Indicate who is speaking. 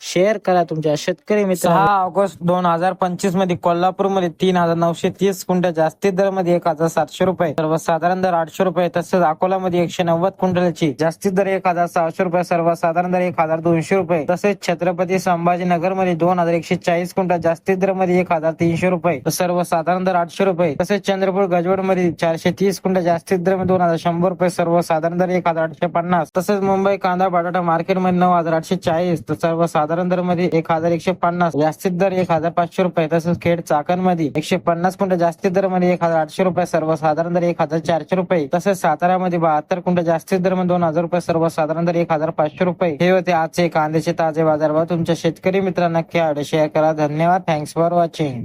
Speaker 1: Share करा तुमच्या शेतकरी मित्र सहा ऑगस्ट दोन हजार पंचवीसमध्ये कोल्हापूरमध्ये तीन हजार नऊशे तीस क्विंटल जास्तीत दरमध्ये एक हजार सातशे रुपये. सर्वसाधारण दर आठशे रुपये तसेच अकोला मध्ये एकशे नव्वद क्विंटलची जास्तीत दर एक हजार सहाशे रुपये सर्वसाधारण दर एक हजार दोनशे रुपये. तसेच छत्रपती संभाजीनगरमध्ये दोन हजार एकशे चाळीस क्विंटल जास्तीत दरमध्ये एक हजार तीनशे रुपये. सर्वसाधारण दर आठशे रुपये. तसेच चंद्रपूर गजवडमध्ये चारशे तीस क्विंटल जास्तीत दर दोन हजार शंभर रुपये सर्वसाधारण दर एक हजार आठशे पन्नास. तसेच मुंबई कांदा बटाटा मार्केटमध्ये नऊ हजार आठशे चाळीस. तर साधारण दरमध्ये एक हजार एकशे पन्नास जास्तीत दर एक हजार पाचशे रुपये तसेच खेड चाकणमध्ये एकशे पन्नास कुंट जास्तीत दरमध्ये एक हजार आठशे रुपये सर्वसाधारण दर एक हजार चारशे रुपये तसेच सातारा मध्ये बहात्तर कुंट जास्तीत दरमध्ये दोन हजार रुपये सर्वसाधारण दर एक हजार पाचशे रुपये. हे होते आजचे कांद्याचे ताजे बाजारभाव तुमच्या शेतकरी मित्रांना नक्की शेअर करा. धन्यवाद. Thanks for watching